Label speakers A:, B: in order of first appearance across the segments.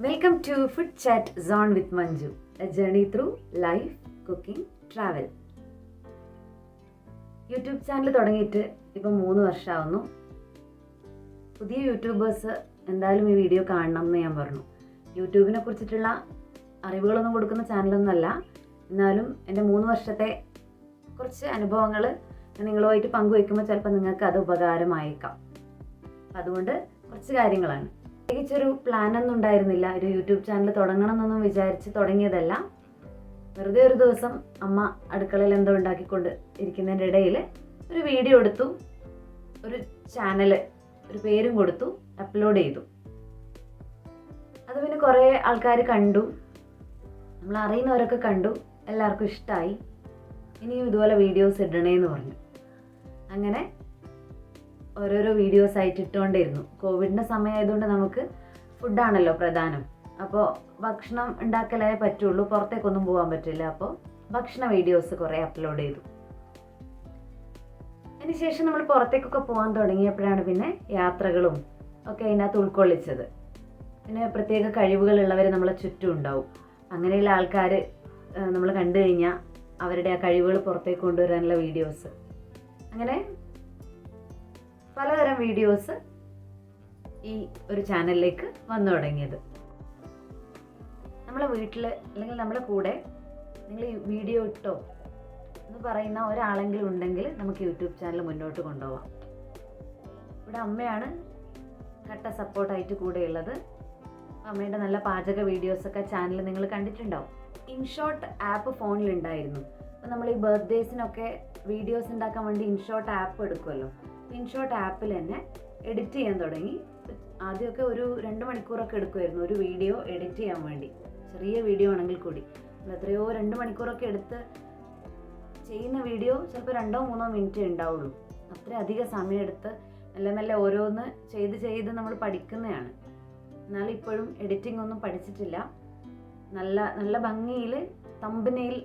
A: Welcome to food chat zone with Manju a journey through life cooking travel YouTube channel തുടങ്ങിയിട്ട് ഇപ്പം മൂന്ന് വർഷമാവുന്നു. പുതിയ YouTubers എന്തായാലും ഈ വീഡിയോ കാണണം എന്ന് ഞാൻ പറഞ്ഞു. യൂട്യൂബിനെ കുറിച്ചിട്ടുള്ള അറിവുകളൊന്നും കൊടുക്കുന്ന ചാനലൊന്നുമല്ല എന്നാലും എന്റെ മൂന്ന് വർഷത്തെ കുറച്ച് അനുഭവങ്ങൾ നിങ്ങളുമായിട്ട് പങ്കുവയ്ക്കുമ്പോൾ ചിലപ്പോൾ നിങ്ങൾക്ക് അത് ഉപകാരമായേക്കാം അതുകൊണ്ട് കുറച്ച് കാര്യങ്ങളാണ്. പ്രത്യേകിച്ചൊരു പ്ലാനൊന്നും ഉണ്ടായിരുന്നില്ല. ഒരു യൂട്യൂബ് ചാനൽ തുടങ്ങണം എന്നൊന്നും വിചാരിച്ച് തുടങ്ങിയതല്ല. വെറുതെ ഒരു ദിവസം അമ്മ അടുക്കളയിൽ എന്തോ ഉണ്ടാക്കിക്കൊണ്ട് ഇരിക്കുന്നതിന്റെ ഇടയിൽ ഒരു വീഡിയോ എടുത്തു. ഒരു ചാനൽ ഒരു പേരും കൊടുത്തു. അപ്ലോഡ് ചെയ്തു. അത് പിന്നെ കുറേ ആൾക്കാർ കണ്ടു. നമ്മൾ അറിയുന്നവരൊക്കെ കണ്ടു. എല്ലാവർക്കും ഇഷ്ടമായി ഇനിയും ഇതുപോലെ വീഡിയോസ് ഇടണേന്ന് പറഞ്ഞു. അങ്ങനെ ഓരോരോ വീഡിയോസ് ആയിട്ട് ഇട്ടുകൊണ്ടിരുന്നു കോവിഡിന്റെ സമയമായതുകൊണ്ട് നമുക്ക് ഫുഡാണല്ലോ പ്രധാനം. അപ്പോൾ ഭക്ഷണം ഉണ്ടാക്കലേ പറ്റുള്ളൂ. പുറത്തേക്കൊന്നും പോകാൻ പറ്റില്ല. അപ്പോൾ ഭക്ഷണ വീഡിയോസ് കുറേ അപ്ലോഡ് ചെയ്തു. അതിനുശേഷം നമ്മൾ പുറത്തേക്കൊക്കെ പോകാൻ തുടങ്ങിയപ്പോഴാണ് പിന്നെ യാത്രകളും ഒക്കെ അതിനകത്ത് ഉൾക്കൊള്ളിച്ചത്. പിന്നെ പ്രത്യേക കഴിവുകളുള്ളവർ നമ്മളെ ചുറ്റും ഉണ്ടാവും. അങ്ങനെയുള്ള ആൾക്കാർ നമ്മൾ കണ്ടു കഴിഞ്ഞാൽ അവരുടെ ആ കഴിവുകൾ പുറത്തേക്ക് കൊണ്ടുവരാനുള്ള വീഡിയോസ് അങ്ങനെ പലതരം വീഡിയോസ് ഈ ഒരു ചാനലിലേക്ക് വന്നു തുടങ്ങിയത്. നമ്മളെ വീട്ടിൽ അല്ലെങ്കിൽ നമ്മളെ കൂടെ നിങ്ങൾ ഈ വീഡിയോ ഇട്ടോ എന്ന് പറയുന്ന ഒരാളെങ്കിലും ഉണ്ടെങ്കിൽ നമുക്ക് യൂട്യൂബ് ചാനൽ മുന്നോട്ട് കൊണ്ടുപോകാം ഇവിടെ അമ്മയാണ് കട്ട സപ്പോർട്ടായിട്ട് കൂടെയുള്ളത് അമ്മയുടെ നല്ല പാചക വീഡിയോസൊക്കെ ചാനൽ നിങ്ങൾ കണ്ടിട്ടുണ്ടാവും. ഇൻഷോട്ട് ആപ്പ് ഫോണിലുണ്ടായിരുന്നു. അപ്പോൾ നമ്മൾ ഈ ബർത്ത്ഡേസിനൊക്കെ വീഡിയോസ് ഉണ്ടാക്കാൻ വേണ്ടി ഇൻഷോട്ട് ആപ്പ് എടുക്കുമല്ലോ ഇൻഷോട്ട് ആപ്പിൽ തന്നെ എഡിറ്റ് ചെയ്യാൻ തുടങ്ങി. ആദ്യമൊക്കെ ഒരു രണ്ട് മണിക്കൂറൊക്കെ എടുക്കുമായിരുന്നു ഒരു വീഡിയോ എഡിറ്റ് ചെയ്യാൻ വേണ്ടി. ചെറിയ വീഡിയോ ആണെങ്കിൽ കൂടി. എത്രയോ രണ്ട് മണിക്കൂറൊക്കെ എടുത്ത് ചെയ്യുന്ന വീഡിയോ ചിലപ്പോൾ രണ്ടോ മൂന്നോ മിനിറ്റ് ഉണ്ടാവുള്ളൂ. അത്ര അധിക സമയമെടുത്ത് നല്ല നല്ല ഓരോന്ന് ചെയ്ത് ചെയ്ത് നമ്മൾ പഠിക്കുന്നതാണ്. എന്നാൽ ഇപ്പോഴും എഡിറ്റിംഗ് ഒന്നും പഠിച്ചിട്ടില്ല. നല്ല നല്ല ഭംഗിയിൽ തമ്പനയിൽ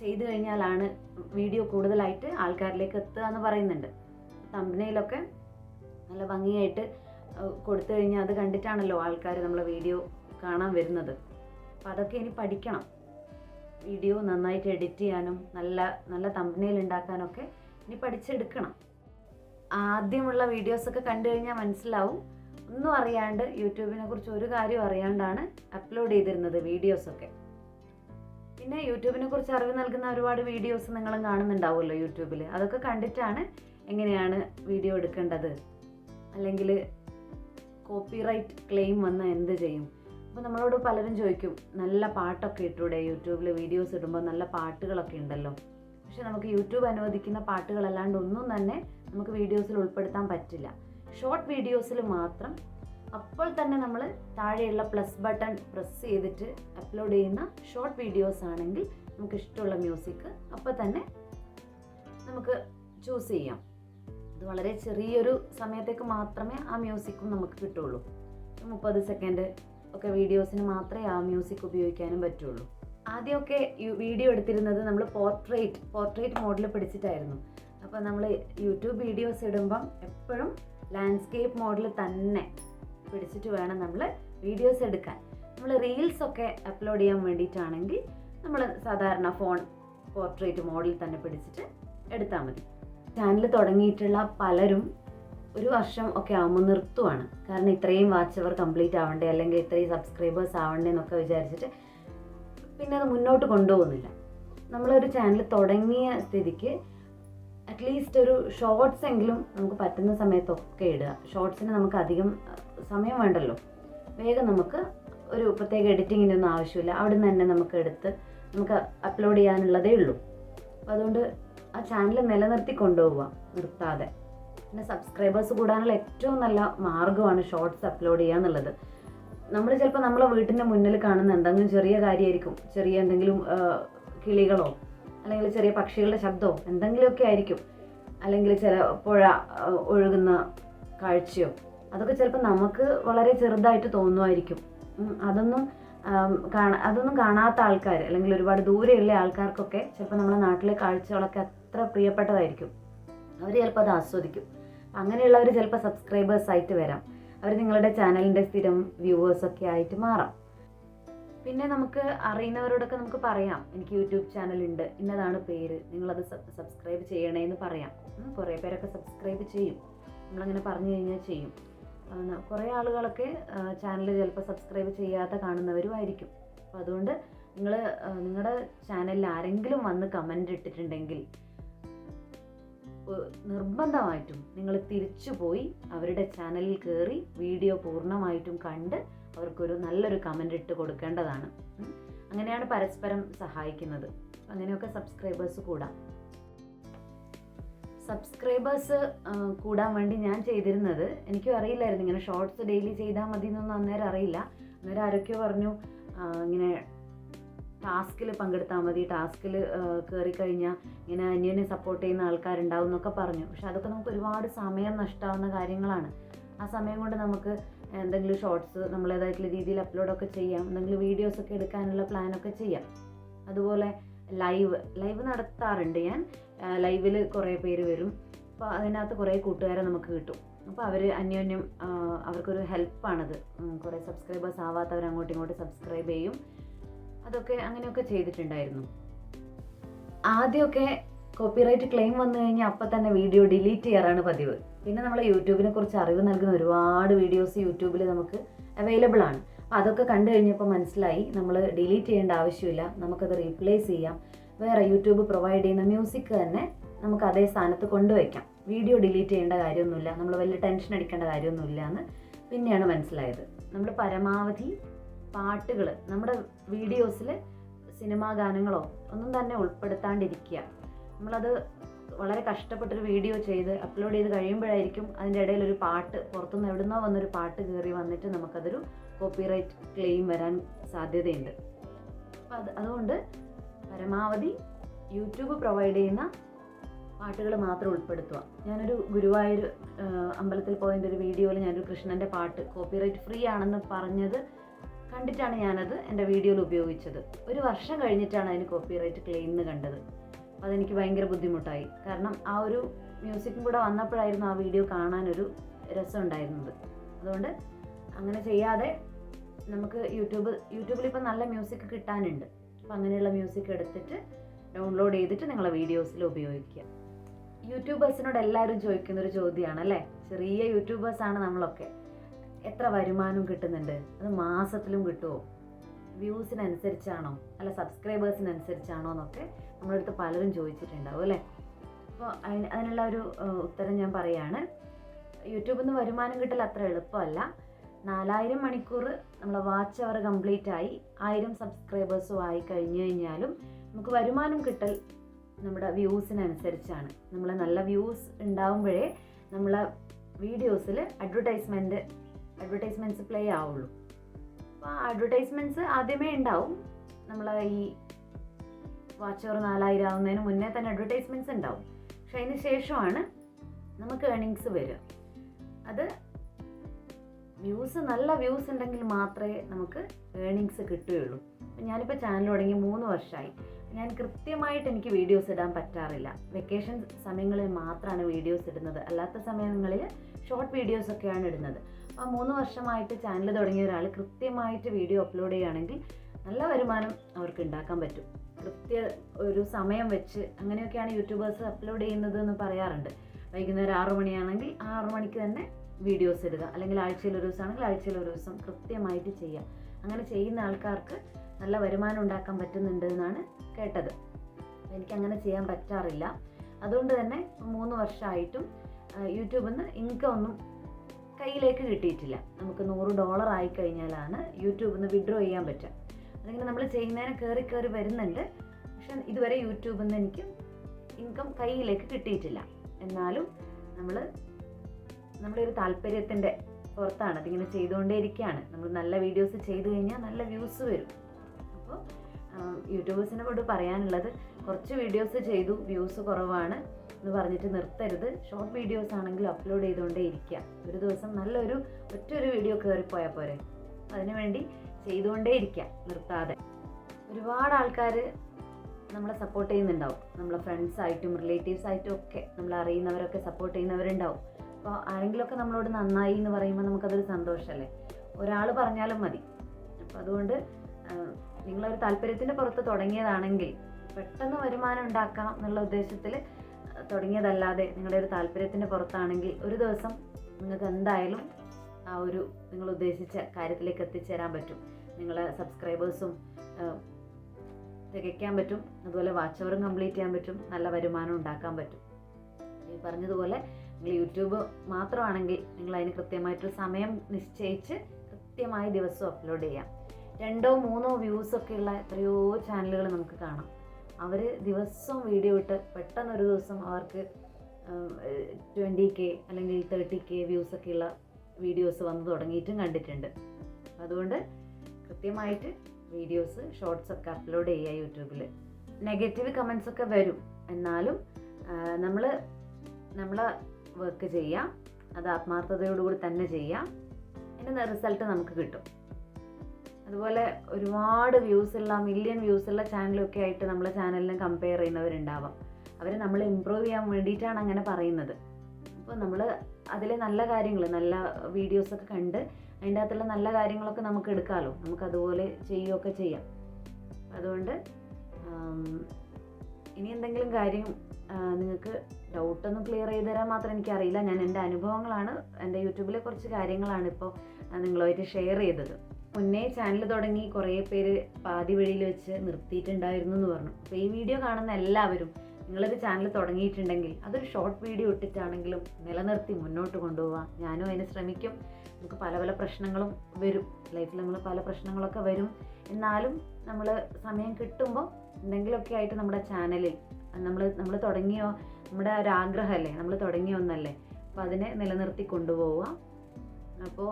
A: ചെയ്തു കഴിഞ്ഞാലാണ് വീഡിയോ കൂടുതലായിട്ട് ആൾക്കാരിലേക്ക് എത്തുക എന്ന് പറയുന്നുണ്ട്. തമ്പനയിലൊക്കെ നല്ല ഭംഗിയായിട്ട് കൊടുത്തു കഴിഞ്ഞാൽ അത് കണ്ടിട്ടാണല്ലോ ആൾക്കാർ നമ്മളെ വീഡിയോ കാണാൻ വരുന്നത്. അപ്പം അതൊക്കെ ഇനി പഠിക്കണം. വീഡിയോ നന്നായിട്ട് എഡിറ്റ് ചെയ്യാനും നല്ല നല്ല തമ്പനയിൽ ഉണ്ടാക്കാനൊക്കെ ഇനി പഠിച്ചെടുക്കണം. ആദ്യമുള്ള വീഡിയോസൊക്കെ കണ്ടു കഴിഞ്ഞാൽ മനസ്സിലാവും. ഒന്നും അറിയാണ്ട് യൂട്യൂബിനെ കുറിച്ച് ഒരു കാര്യം അറിയാണ്ടാണ് അപ്ലോഡ് ചെയ്തിരുന്നത് വീഡിയോസൊക്കെ. പിന്നെ യൂട്യൂബിനെ കുറിച്ച് അറിവ് നൽകുന്ന ഒരുപാട് വീഡിയോസ് നിങ്ങളും കാണുന്നുണ്ടാവുമല്ലോ യൂട്യൂബിൽ അതൊക്കെ കണ്ടിട്ടാണ് എങ്ങനെയാണ് വീഡിയോ എടുക്കേണ്ടത്? അല്ലെങ്കിൽ കോപ്പിറൈറ്റ് ക്ലെയിം വന്ന് എന്ത് ചെയ്യും? അപ്പോൾ നമ്മളോട് പലരും ചോദിക്കും നല്ല പാട്ടൊക്കെ ഇട്ടൂടെ യൂട്യൂബിൽ വീഡിയോസ് ഇടുമ്പോൾ നല്ല പാട്ടുകളൊക്കെ ഉണ്ടല്ലോ. പക്ഷെ നമുക്ക് യൂട്യൂബ് അനുവദിക്കുന്ന പാട്ടുകളല്ലാണ്ട് ഒന്നും തന്നെ നമുക്ക് വീഡിയോസിൽ ഉൾപ്പെടുത്താൻ പറ്റില്ല. ഷോർട്ട് വീഡിയോസിൽ മാത്രം അപ്പോൾ തന്നെ നമ്മൾ താഴെയുള്ള പ്ലസ് ബട്ടൺ പ്രസ് ചെയ്തിട്ട് അപ്ലോഡ് ചെയ്യുന്ന ഷോർട്ട് വീഡിയോസ് ആണെങ്കിൽ നമുക്ക് ഇഷ്ടമുള്ള മ്യൂസിക് അപ്പോൾ തന്നെ നമുക്ക് ചൂസ് ചെയ്യാം. ഇത് വളരെ ചെറിയൊരു സമയത്തേക്ക് മാത്രമേ ആ മ്യൂസിക്കും നമുക്ക് കിട്ടുള്ളൂ. മുപ്പത് സെക്കൻഡ് ഒക്കെ വീഡിയോസിന് മാത്രമേ ആ മ്യൂസിക് ഉപയോഗിക്കാനും പറ്റുള്ളൂ. ആദ്യമൊക്കെ വീഡിയോ എടുത്തിരുന്നത് നമ്മൾ പോർട്രേറ്റ് പോർട്രേറ്റ് മോഡിൽ പിടിച്ചിട്ടായിരുന്നു. അപ്പോൾ നമ്മൾ യൂട്യൂബ് വീഡിയോസ് ഇടുമ്പം എപ്പോഴും ലാൻഡ്സ്കേപ്പ് മോഡിൽ തന്നെ പിടിച്ചിട്ട് വേണം നമ്മൾ വീഡിയോസ് എടുക്കാൻ. നമ്മൾ റീൽസ് ഒക്കെ അപ്ലോഡ് ചെയ്യാൻ വേണ്ടിയിട്ടാണെങ്കിൽ നമ്മൾ സാധാരണ ഫോൺ പോർട്രേറ്റ് മോഡിൽ തന്നെ പിടിച്ചിട്ട് എടുത്താൽ മതി. ചാനൽ തുടങ്ങിയിട്ടുള്ള പലരും ഒരു വർഷം ഒക്കെ ആകുമ്പോൾ നിർത്തുവാണ്. കാരണം ഇത്രയും വാച്ച് അവർ കംപ്ലീറ്റ് ആവണ്ടേ അല്ലെങ്കിൽ ഇത്രയും സബ്സ്ക്രൈബേഴ്സ് ആവണ്ടേ എന്നൊക്കെ വിചാരിച്ചിട്ട് പിന്നെ അത് മുന്നോട്ട് കൊണ്ടുപോകുന്നില്ല. നമ്മളൊരു ചാനൽ തുടങ്ങിയ സ്ഥിതിക്ക് അറ്റ്ലീസ്റ്റ് ഒരു ഷോർട്സ് എങ്കിലും നമുക്ക് പറ്റുന്ന സമയത്തൊക്കെ ഇടുക. ഷോർട്സിന് നമുക്ക് അധികം സമയം വേണ്ടല്ലോ. വേഗം നമുക്ക് ഒരു പ്രത്യേക എഡിറ്റിങ്ങിന്റെ ഒന്നും ആവശ്യമില്ല. അവിടെ നിന്ന് തന്നെ നമുക്ക് എടുത്ത് നമുക്ക് അപ്ലോഡ് ചെയ്യാനുള്ളതേ ഉള്ളൂ. അപ്പോൾ അതുകൊണ്ട് ആ ചാനൽ നിലനിർത്തി കൊണ്ടുപോവുക നിർത്താതെ. പിന്നെ സബ്സ്ക്രൈബേഴ്സ് കൂടാനുള്ള ഏറ്റവും നല്ല മാർഗമാണ് ഷോർട്സ് അപ്ലോഡ് ചെയ്യുക എന്നുള്ളത്. നമ്മൾ ചിലപ്പോൾ നമ്മളെ വീട്ടിന്റെ മുന്നിൽ കാണുന്ന എന്തെങ്കിലും ചെറിയ കാര്യമായിരിക്കും ചെറിയ എന്തെങ്കിലും കിളികളോ അല്ലെങ്കിൽ ചെറിയ പക്ഷികളുടെ ശബ്ദമോ എന്തെങ്കിലുമൊക്കെ ആയിരിക്കും. അല്ലെങ്കിൽ ചില പുഴ ഒഴുകുന്ന കാഴ്ചയോ അതൊക്കെ ചിലപ്പോൾ നമുക്ക് വളരെ ചെറുതായിട്ട് തോന്നുമായിരിക്കും. അതൊന്നും കാണാ അതൊന്നും കാണാത്ത ആൾക്കാർ അല്ലെങ്കിൽ ഒരുപാട് ദൂരെയുള്ള ആൾക്കാർക്കൊക്കെ ചിലപ്പോൾ നമ്മുടെ നാട്ടിലെ കാഴ്ചകളൊക്കെ അത്ര പ്രിയപ്പെട്ടതായിരിക്കും. അവർ ചിലപ്പോൾ അത് ആസ്വദിക്കും. അങ്ങനെയുള്ളവർ ചിലപ്പോൾ സബ്സ്ക്രൈബേഴ്സ് ആയിട്ട് വരാം. അവർ നിങ്ങളുടെ ചാനലിന്റെ സ്ഥിരം വ്യൂവേഴ്സൊക്കെ ആയിട്ട് മാറാം. പിന്നെ നമുക്ക് അറിയുന്നവരോടൊക്കെ നമുക്ക് പറയാം. എനിക്ക് യൂട്യൂബ് ചാനലുണ്ട് ഇന്നതാണ് പേര്. നിങ്ങളത് സബ്സ്ക്രൈബ് ചെയ്യണേ എന്ന് പറയാം. കുറേ പേരൊക്കെ സബ്സ്ക്രൈബ് ചെയ്യും. നമ്മളങ്ങനെ പറഞ്ഞു കഴിഞ്ഞാൽ ചെയ്യും. കുറേ ആളുകളൊക്കെ ചാനൽ ചിലപ്പോൾ സബ്സ്ക്രൈബ് ചെയ്യാതെ കാണുന്നവരും ആയിരിക്കും. അപ്പോൾ അതുകൊണ്ട് നിങ്ങൾ നിങ്ങളുടെ ചാനലിൽ ആരെങ്കിലും വന്ന് കമന്റ് ഇട്ടിട്ടുണ്ടെങ്കിൽ നിർബന്ധമായിട്ടും നിങ്ങൾ തിരിച്ചു പോയി അവരുടെ ചാനലിൽ കയറി വീഡിയോ പൂർണമായിട്ടും കണ്ട് അവർക്കൊരു നല്ലൊരു കമന്റ് ഇട്ട് കൊടുക്കേണ്ടതാണ്. അങ്ങനെയാണ് പരസ്പരം സഹായിക്കുന്നത്. അങ്ങനെയൊക്കെ സബ്സ്ക്രൈബേഴ്സ് കൂടാം. സബ്സ്ക്രൈബേഴ്സ് കൂടാൻ വേണ്ടി ഞാൻ ചെയ്തിരുന്നത് എനിക്കും അറിയില്ലായിരുന്നു. ഇങ്ങനെ ഷോർട്സ് ഡെയിലി ചെയ്താൽ മതി എന്നൊന്നും അന്നേരം അറിയില്ല. അന്നേരം ആരൊക്കെയോ പറഞ്ഞു ഇങ്ങനെ ടാസ്കിൽ പങ്കെടുത്താൽ മതി ടാസ്കിൽ കയറി കഴിഞ്ഞാൽ ഇങ്ങനെ അന്യോന്യം സപ്പോർട്ട് ചെയ്യുന്ന ആൾക്കാരുണ്ടാവും എന്നൊക്കെ പറഞ്ഞു. പക്ഷെ അതൊക്കെ നമുക്ക് ഒരുപാട് സമയം നഷ്ടമാവുന്ന കാര്യങ്ങളാണ്. ആ സമയം കൊണ്ട് നമുക്ക് എന്തെങ്കിലും ഷോർട്സ് നമ്മളേതായിട്ടുള്ള രീതിയിൽ അപ്ലോഡൊക്കെ ചെയ്യാം എന്തെങ്കിലും വീഡിയോസൊക്കെ എടുക്കാനുള്ള പ്ലാനൊക്കെ ചെയ്യാം. അതുപോലെ ലൈവ് ലൈവ് നടത്താറുണ്ട് ഞാൻ. ലൈവിൽ കുറേ പേര് വരും. അപ്പോൾ അതിനകത്ത് കുറേ കൂട്ടുകാരെ നമുക്ക് കിട്ടും. അപ്പോൾ അവർ അന്യോന്യം അവർക്കൊരു ഹെൽപ്പാണത് കുറേ സബ്സ്ക്രൈബേഴ്സ് ആവാത്തവർ അങ്ങോട്ടും ഇങ്ങോട്ടും സബ്സ്ക്രൈബ് ചെയ്യും. അതൊക്കെ അങ്ങനെയൊക്കെ ചെയ്തിട്ടുണ്ടായിരുന്നു. ആദ്യമൊക്കെ കോപ്പിറൈറ്റ് ക്ലെയിം വന്നു കഴിഞ്ഞാൽ അപ്പം തന്നെ വീഡിയോ ഡിലീറ്റ് ചെയ്യാറാണ് പതിവ്. പിന്നെ നമ്മൾ യൂട്യൂബിനെ കുറിച്ച് അറിവ് നൽകുന്ന ഒരുപാട് വീഡിയോസ് യൂട്യൂബിൽ നമുക്ക് അവൈലബിൾ ആണ്. അപ്പോൾ അതൊക്കെ കണ്ടു കഴിഞ്ഞപ്പോൾ മനസ്സിലായി നമ്മൾ ഡിലീറ്റ് ചെയ്യേണ്ട ആവശ്യമില്ല നമുക്കത് റീപ്ലേസ് ചെയ്യാം. വേറെ യൂട്യൂബ് പ്രൊവൈഡ് ചെയ്യുന്ന മ്യൂസിക് തന്നെ നമുക്ക് അതേ സ്ഥാനത്ത് കൊണ്ടുവയ്ക്കാം. വീഡിയോ ഡിലീറ്റ് ചെയ്യേണ്ട കാര്യമൊന്നുമില്ല നമ്മൾ വലിയ ടെൻഷൻ അടിക്കേണ്ട കാര്യമൊന്നുമില്ല എന്ന് പിന്നെയാണ് മനസ്സിലായത്. നമ്മൾ പരമാവധി പാട്ടുകൾ നമ്മുടെ വീഡിയോസിൽ സിനിമാ ഗാനങ്ങളോ ഒന്നും തന്നെ ഉൾപ്പെടുത്താണ്ടിരിക്കുക. നമ്മളത് വളരെ കഷ്ടപ്പെട്ടൊരു വീഡിയോ ചെയ്ത് അപ്ലോഡ് ചെയ്ത് കഴിയുമ്പോഴായിരിക്കും അതിന്റെ ഇടയിൽ ഒരു പാട്ട് പുറത്തുനിന്ന് എവിടുന്നോ വന്നൊരു പാട്ട് കയറി വന്നിട്ട് നമുക്കതൊരു കോപ്പിറൈറ്റ് ക്ലെയിം വരാൻ സാധ്യതയുണ്ട്. അപ്പം അത് അതുകൊണ്ട് പരമാവധി യൂട്യൂബ് പ്രൊവൈഡ് ചെയ്യുന്ന പാട്ടുകൾ മാത്രം ഉൾപ്പെടുത്തുക. ഞാനൊരു ഗുരുവായൂർ അമ്പലത്തിൽ പോയതിന്റെ ഒരു വീഡിയോയിൽ ഞാനൊരു കൃഷ്ണന്റെ പാട്ട് കോപ്പിറൈറ്റ് ഫ്രീ ആണെന്ന് പറഞ്ഞത് കണ്ടിട്ടാണ് ഞാനത് എന്റെ വീഡിയോയിൽ ഉപയോഗിച്ചത്. ഒരു വർഷം കഴിഞ്ഞിട്ടാണ് അതിന് കോപ്പിറൈറ്റ് ക്ലെയിം എന്ന് കണ്ടത്. അതെനിക്ക് ഭയങ്കര ബുദ്ധിമുട്ടായി. കാരണം ആ ഒരു മ്യൂസിക്കും കൂടെ വന്നപ്പോഴായിരുന്നു ആ വീഡിയോ കാണാനൊരു രസം ഉണ്ടായിരുന്നത് അതുകൊണ്ട് അങ്ങനെ ചെയ്യാതെ നമുക്ക് യൂട്യൂബ് യൂട്യൂബിൽ ഇപ്പം നല്ല മ്യൂസിക് കിട്ടാനുണ്ട്. അപ്പം അങ്ങനെയുള്ള മ്യൂസിക് എടുത്തിട്ട് ഡൗൺലോഡ് ചെയ്തിട്ട് നിങ്ങളെ വീഡിയോസിൽ ഉപയോഗിക്കുക. യൂട്യൂബേഴ്സിനോട് എല്ലാവരും ചോദിക്കുന്നൊരു ചോദ്യമാണ് അല്ലേ? ചെറിയ യൂട്യൂബേഴ്സാണ് നമ്മളൊക്കെ. എത്ര വരുമാനം കിട്ടുന്നുണ്ട്? അത് മാസത്തിലും കിട്ടുമോ വ്യൂസിനനുസരിച്ചാണോ? അല്ല സബ്സ്ക്രൈബേഴ്സിനനുസരിച്ചാണോ എന്നൊക്കെ നമ്മളടുത്ത് പലരും ചോദിച്ചിട്ടുണ്ടാവും അല്ലേ? അപ്പോൾ അതിന് അതിനുള്ള ഒരു ഉത്തരം ഞാൻ പറയാണ്. യൂട്യൂബിൽ നിന്ന് വരുമാനം കിട്ടൽ അത്ര എളുപ്പമല്ല. നാലായിരം മണിക്കൂർ നമ്മളെ വാച്ച് അവർ കംപ്ലീറ്റ് ആയി ആയിരം സബ്സ്ക്രൈബേഴ്സും ആയി കഴിഞ്ഞു കഴിഞ്ഞാലും നമുക്ക് വരുമാനം കിട്ടൽ നമ്മുടെ വ്യൂസിനനുസരിച്ചാണ്. നമ്മളെ നല്ല വ്യൂസ് ഉണ്ടാവുമ്പോഴേ നമ്മളെ വീഡിയോസിൽ അഡ്വർടൈസ്മെന്റ് അഡ്വർടൈസ്മെന്റ്സ് പ്ലേ ആവുള്ളൂ. അപ്പോൾ അഡ്വർടൈസ്മെന്റ്സ് ആദ്യമേ ഉണ്ടാവും. നമ്മൾ ഈ വാച്ച് ഓർ നാലായിരം ആവുന്നതിന് മുന്നേ തന്നെ അഡ്വർടൈസ്മെന്റ്സ് ഉണ്ടാവും. പക്ഷെ അതിന് ശേഷമാണ് നമുക്ക് ഏണിങ്സ് വരിക. അത് വ്യൂസ് നല്ല വ്യൂസ് ഉണ്ടെങ്കിൽ മാത്രമേ നമുക്ക് ഏണിങ്സ് കിട്ടുകയുള്ളൂ. ഞാനിപ്പോൾ ചാനൽ തുടങ്ങി മൂന്ന് വർഷമായി. ഞാൻ കൃത്യമായിട്ട് എനിക്ക് വീഡിയോസ് ഇടാൻ പറ്റാറില്ല. വെക്കേഷൻ സമയങ്ങളിൽ മാത്രമാണ് വീഡിയോസ് ഇടുന്നത്. അല്ലാത്ത സമയങ്ങളിൽ ഷോർട്ട് വീഡിയോസൊക്കെയാണ് ഇടുന്നത്. മൂന്ന് വർഷമായിട്ട് ചാനൽ തുടങ്ങിയ ഒരാൾ കൃത്യമായിട്ട് വീഡിയോ അപ്ലോഡ് ചെയ്യുകയാണെങ്കിൽ നല്ല വരുമാനം അവർക്ക് ഉണ്ടാക്കാൻ പറ്റും. കൃത്യ ഒരു സമയം വെച്ച് അങ്ങനെയൊക്കെയാണ് യൂട്യൂബേഴ്സ് അപ്ലോഡ് ചെയ്യുന്നത് എന്ന് പറയാറുണ്ട്. വൈകുന്നേരം ആറു മണിയാണെങ്കിൽ ആറു മണിക്ക് തന്നെ വീഡിയോസ് ഇടുക. അല്ലെങ്കിൽ ആഴ്ചയിൽ ഒരു ദിവസമാണെങ്കിൽ ആഴ്ചയിൽ ഒരു ദിവസം കൃത്യമായിട്ട് ചെയ്യുക. അങ്ങനെ ചെയ്യുന്ന ആൾക്കാർക്ക് നല്ല വരുമാനം ഉണ്ടാക്കാൻ പറ്റുന്നുണ്ട് എന്നാണ് കേട്ടത്. എനിക്ക് അങ്ങനെ ചെയ്യാൻ പറ്റാറില്ല. അതുകൊണ്ട് തന്നെ മൂന്ന് വർഷമായിട്ടും യൂട്യൂബിൽ നിന്ന് ഇൻകം ഒന്നും കയ്യിലേക്ക് കിട്ടിയിട്ടില്ല. നമുക്ക് നൂറ് ഡോളർ ആയി കഴിഞ്ഞാലാണ് യൂട്യൂബിൽ നിന്ന് വിഡ്രോ ചെയ്യാൻ പറ്റുക. അതിങ്ങനെ നമ്മൾ ചെയ്യുന്നതിന് കയറി കയറി വരുന്നുണ്ട്. പക്ഷെ ഇതുവരെ യൂട്യൂബിൽ നിന്ന് എനിക്ക് ഇൻകം കയ്യിലേക്ക് കിട്ടിയിട്ടില്ല. എന്നാലും നമ്മൾ നമ്മുടെ ഒരു താല്പര്യത്തിന്റെ പുറത്താണ് അതിങ്ങനെ ചെയ്തുകൊണ്ടേയിരിക്കുകയാണ്. നമ്മൾ നല്ല വീഡിയോസ് ചെയ്തു കഴിഞ്ഞാൽ നല്ല വ്യൂസ് വരും. അപ്പോൾ യൂട്യൂബേഴ്സിനെ കൊണ്ട് പറയാനുള്ളത് കുറച്ച് വീഡിയോസ് ചെയ്തു. വ്യൂസ് കുറവാണ് എന്ന് പറഞ്ഞിട്ട് നിർത്തരുത്. ഷോർട്ട് വീഡിയോസ് ആണെങ്കിൽ അപ്ലോഡ് ചെയ്തുകൊണ്ടേ ഇരിക്കുക ഒരു ദിവസം നല്ലൊരു ഒറ്റ ഒരു വീഡിയോ കയറിപ്പോയാൽ പോരെ. അതിനുവേണ്ടി ചെയ്തുകൊണ്ടേ ഇരിക്കുക നിർത്താതെ. ഒരുപാട് ആൾക്കാർ നമ്മളെ സപ്പോർട്ട് ചെയ്യുന്നുണ്ടാവും. നമ്മളെ ഫ്രണ്ട്സ് ആയിട്ടും റിലേറ്റീവ്സ് ആയിട്ടും ഒക്കെ നമ്മൾ അറിയുന്നവരൊക്കെ സപ്പോർട്ട് ചെയ്യുന്നവരുണ്ടാവും. അപ്പോൾ ആരെങ്കിലുമൊക്കെ നമ്മളോട് നന്നായി എന്ന് പറയുമ്പോൾ നമുക്കതൊരു സന്തോഷമല്ലേ ഒരാൾ പറഞ്ഞാലും മതി. അപ്പോൾ അതുകൊണ്ട് നിങ്ങളൊരു താല്പര്യത്തിന്റെ പുറത്ത് തുടങ്ങിയതാണെങ്കിൽ പെട്ടെന്ന് വരുമാനം ഉണ്ടാക്കണം എന്നുള്ള ഉദ്ദേശത്തിൽ തുടങ്ങിയതല്ലാതെ നിങ്ങളുടെ ഒരു താല്പര്യത്തിന്റെ പുറത്താണെങ്കിൽ ഒരു ദിവസം നിങ്ങൾക്ക് എന്തായാലും ആ ഒരു നിങ്ങൾ ഉദ്ദേശിച്ച കാര്യത്തിലേക്ക് എത്തിച്ചേരാൻ പറ്റും. നിങ്ങളെ സബ്സ്ക്രൈബേഴ്സും തികയ്ക്കാൻ പറ്റും. അതുപോലെ വാച്ച് അവറും കംപ്ലീറ്റ് ചെയ്യാൻ പറ്റും. നല്ല വരുമാനം ഉണ്ടാക്കാൻ പറ്റും. ഈ പറഞ്ഞതുപോലെ നിങ്ങൾ യൂട്യൂബ് മാത്രമാണെങ്കിൽ നിങ്ങൾ അതിന് കൃത്യമായിട്ടൊരു സമയം നിശ്ചയിച്ച് കൃത്യമായ ദിവസം അപ്ലോഡ് ചെയ്യാം. രണ്ടോ മൂന്നോ വ്യൂസൊക്കെയുള്ള എത്രയോ ചാനലുകൾ നമുക്ക് കാണാം. അവർ ദിവസവും വീഡിയോ ഇട്ട് പെട്ടെന്ന് ഒരു ദിവസം അവർക്ക് ട്വന്റി കെ അല്ലെങ്കിൽ തേർട്ടി കെ വ്യൂസ് ഉള്ള വീഡിയോസ് വന്ന് തുടങ്ങിയിട്ടും കണ്ടിട്ടുണ്ട്. അതുകൊണ്ട് കൃത്യമായിട്ട് വീഡിയോസ് ഷോർട്സ് ഒക്കെ അപ്ലോഡ് ചെയ്യുക യൂട്യൂബിൽ നെഗറ്റീവ് കമൻസ് ഒക്കെ വരും. എന്നാലും നമ്മൾ നമ്മൾ വർക്ക് ചെയ്യുക അത് ആത്മാർത്ഥതയോടുകൂടി തന്നെ ചെയ്യുക അതിന്റെ റിസൾട്ട് നമുക്ക് കിട്ടും. അതുപോലെ ഒരുപാട് വ്യൂസുള്ള മില്യൺ വ്യൂസുള്ള ചാനലൊക്കെ ആയിട്ട് നമ്മളെ ചാനലിനെ കമ്പയർ ചെയ്യുന്നവരുണ്ടാവാം. അവർ നമ്മൾ ഇമ്പ്രൂവ് ചെയ്യാൻ വേണ്ടിയിട്ടാണ് അങ്ങനെ പറയുന്നത്. അപ്പോൾ നമ്മൾ അതിലെ നല്ല കാര്യങ്ങൾ നല്ല വീഡിയോസൊക്കെ കണ്ട് അതിന്റെ അകത്തുള്ള നല്ല കാര്യങ്ങളൊക്കെ നമുക്ക് എടുക്കാമല്ലോ നമുക്ക് അതുപോലെ ചെയ്യുകയൊക്കെ ചെയ്യാം. അതുകൊണ്ട് ഇനി എന്തെങ്കിലും കാര്യം നിങ്ങൾക്ക് ഡൗട്ടൊന്നും ക്ലിയർ ചെയ്ത് തരാൻ മാത്രം എനിക്കറിയില്ല. ഞാൻ എന്റെ അനുഭവങ്ങളാണ് എന്റെ യൂട്യൂബിലെ കുറച്ച് കാര്യങ്ങളാണ് ഇപ്പോൾ നിങ്ങളുമായിട്ട് ഷെയർ ചെയ്തത്. മുന്നേ ചാനൽ തുടങ്ങി കുറേ പേര് പാതി വഴിയിൽ വെച്ച് നിർത്തിയിട്ടുണ്ടായിരുന്നു എന്ന് പറഞ്ഞു. അപ്പോൾ ഈ വീഡിയോ കാണുന്ന എല്ലാവരും നിങ്ങളൊരു ചാനൽ തുടങ്ങിയിട്ടുണ്ടെങ്കിൽ അതൊരു ഷോർട്ട് വീഡിയോ ഇട്ടിട്ടാണെങ്കിലും നിലനിർത്തി മുന്നോട്ട് കൊണ്ടുപോകാം ഞാനും അതിന് ശ്രമിക്കും. നമുക്ക് പല പല പ്രശ്നങ്ങളും വരും. ലൈഫിൽ നമ്മൾ പല പ്രശ്നങ്ങളൊക്കെ വരും. എന്നാലും നമ്മൾ സമയം കിട്ടുമ്പോൾ എന്തെങ്കിലുമൊക്കെ ആയിട്ട് നമ്മുടെ ചാനലിൽ നമ്മൾ നമ്മൾ തുടങ്ങിയോ നമ്മുടെ ഒരു ആഗ്രഹമല്ലേ? നമ്മൾ തുടങ്ങിയ ഒന്നല്ലേ? അപ്പോൾ അതിനെ നിലനിർത്തി കൊണ്ടുപോവുക അപ്പോൾ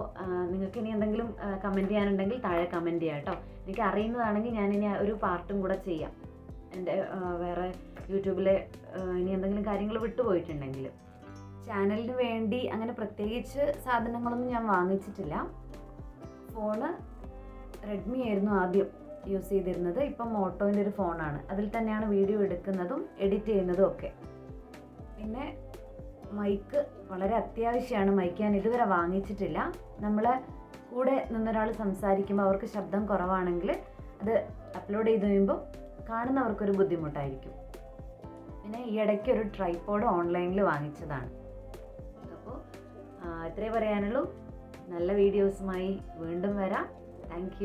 A: നിങ്ങൾക്ക് ഇനി എന്തെങ്കിലും കമന്റ് ചെയ്യാനുണ്ടെങ്കിൽ താഴെ കമന്റ് ചെയ്യാം കേട്ടോ എനിക്ക് അറിയുന്നതാണെങ്കിൽ ഞാൻ ഇനി ഒരു പാർട്ടും കൂടെ ചെയ്യാം. എന്റെ വേറെ യൂട്യൂബിലെ ഇനി എന്തെങ്കിലും കാര്യങ്ങൾ വിട്ടുപോയിട്ടുണ്ടെങ്കിൽ ചാനലിന് വേണ്ടി അങ്ങനെ പ്രത്യേകിച്ച് സാധനങ്ങളൊന്നും ഞാൻ വാങ്ങിച്ചിട്ടില്ല. ഫോണ് റെഡ്മി ആയിരുന്നു ആദ്യം യൂസ് ചെയ്തിരുന്നത്. ഇപ്പം മോട്ടോന്റെ ഒരു ഫോണാണ്. അതിൽ തന്നെയാണ് വീഡിയോ എടുക്കുന്നതും എഡിറ്റ് ചെയ്യുന്നതും ഒക്കെ. പിന്നെ മൈക്ക് വളരെ അത്യാവശ്യമാണ്. മൈക്ക് ഞാൻ ഇതുവരെ വാങ്ങിച്ചിട്ടില്ല. നമ്മൾ കൂടെ നിന്നൊരാൾ സംസാരിക്കുമ്പോൾ അവർക്ക് ശബ്ദം കുറവാണെങ്കിൽ അത് അപ്ലോഡ് ചെയ്ത് കഴിയുമ്പോൾ കാണുന്നവർക്കൊരു ബുദ്ധിമുട്ടായിരിക്കും. പിന്നെ ഈ ഇടയ്ക്ക് ഒരു ട്രൈപ്പോഡ് ഓൺലൈനിൽ വാങ്ങിച്ചതാണ്. അപ്പോൾ ഇത്രേ പറയാനുള്ളൂ. നല്ല വീഡിയോസുമായി വീണ്ടും വരാം. താങ്ക്